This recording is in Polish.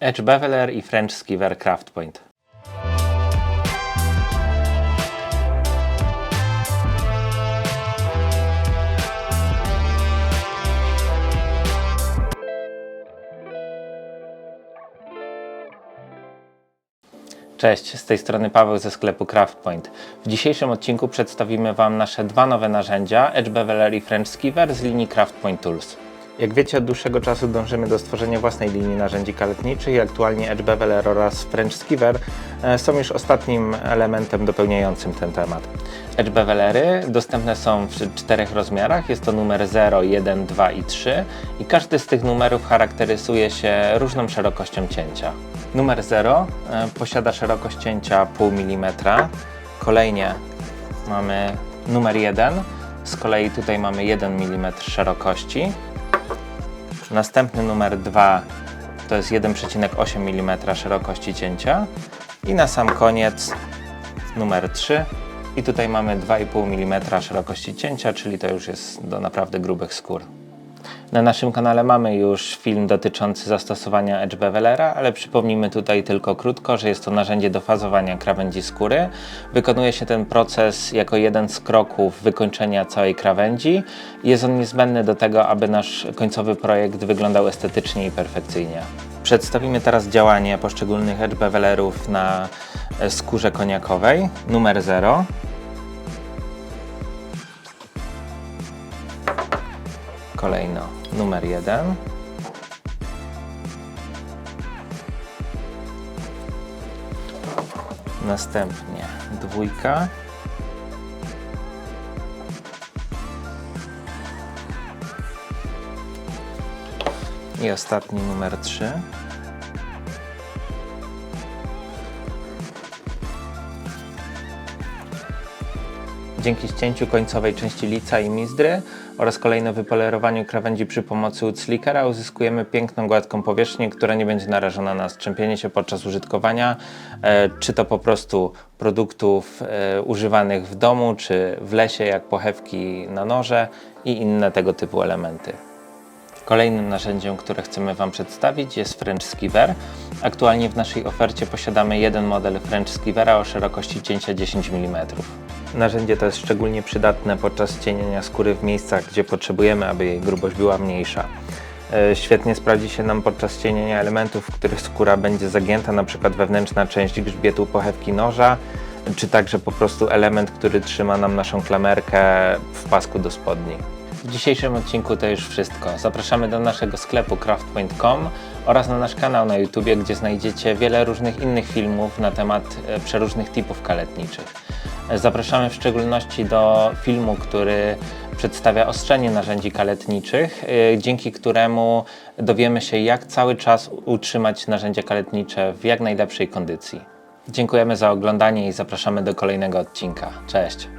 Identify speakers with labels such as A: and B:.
A: Edge Beveler i French Skiver Craft Point. Cześć, z tej strony Paweł ze sklepu CraftPoint. W dzisiejszym odcinku przedstawimy Wam nasze dwa nowe narzędzia Edge Beveler i French Skiver z linii CraftPoint Tools. Jak wiecie, od dłuższego czasu dążymy do stworzenia własnej linii narzędzi kaletniczych i aktualnie Edge Beveler oraz French Skiver e, są już ostatnim elementem dopełniającym ten temat. Edge Bevelery dostępne są w czterech rozmiarach, jest to numer 0, 1, 2 i 3 i każdy z tych numerów charakteryzuje się różną szerokością cięcia. Numer 0 e, posiada szerokość cięcia 0,5 mm, kolejnie mamy numer 1, z kolei tutaj mamy 1 mm szerokości, Następny numer 2 to jest 1,8 mm szerokości cięcia. I na sam koniec numer 3 i tutaj mamy 2,5 mm szerokości cięcia, czyli to już jest do naprawdę grubych skór. Na naszym kanale mamy już film dotyczący zastosowania Edge Bevelera, ale przypomnijmy tutaj tylko krótko, że jest to narzędzie do fazowania krawędzi skóry. Wykonuje się ten proces jako jeden z kroków wykończenia całej krawędzi. Jest on niezbędny do tego, aby nasz końcowy projekt wyglądał estetycznie i perfekcyjnie. Przedstawimy teraz działanie poszczególnych Edge Bevelerów na e, skórze koniakowej. Numer 0. Kolejno numer 1. Następnie dwójka. I ostatni numer 3. Dzięki ścięciu końcowej części lica i mizdry oraz kolejno wypolerowaniu krawędzi przy pomocy wood slickera uzyskujemy piękną, gładką powierzchnię, która nie będzie narażona na strzępienie się podczas użytkowania, e, czy to po prostu produktów e, używanych w domu, czy w lesie, jak pochewki na noże i inne tego typu elementy. Kolejnym narzędziem, które chcemy Wam przedstawić jest French Skiver. Aktualnie w naszej ofercie posiadamy jeden model French Skivera o szerokości cięcia 10 mm. Narzędzie to jest szczególnie przydatne podczas cienienia skóry w miejscach, gdzie potrzebujemy, aby jej grubość była mniejsza. E, Świetnie sprawdzi się nam podczas cienienia elementów, w których skóra będzie zagięta, np. wewnętrzna część grzbietu pochewki noża, czy także po prostu element, który trzyma nam naszą klamerkę w pasku do spodni. W dzisiejszym odcinku to już wszystko. Zapraszamy do naszego sklepu craftpoint.com oraz na nasz kanał na YouTube, gdzie znajdziecie wiele różnych innych filmów na temat e, przeróżnych typów kaletniczych. Zapraszamy w szczególności do filmu, który przedstawia ostrzenie narzędzi kaletniczych, e, dzięki któremu dowiemy się, jak cały czas utrzymać narzędzia kaletnicze w jak najlepszej kondycji. Dziękujemy za oglądanie i zapraszamy do kolejnego odcinka. Cześć!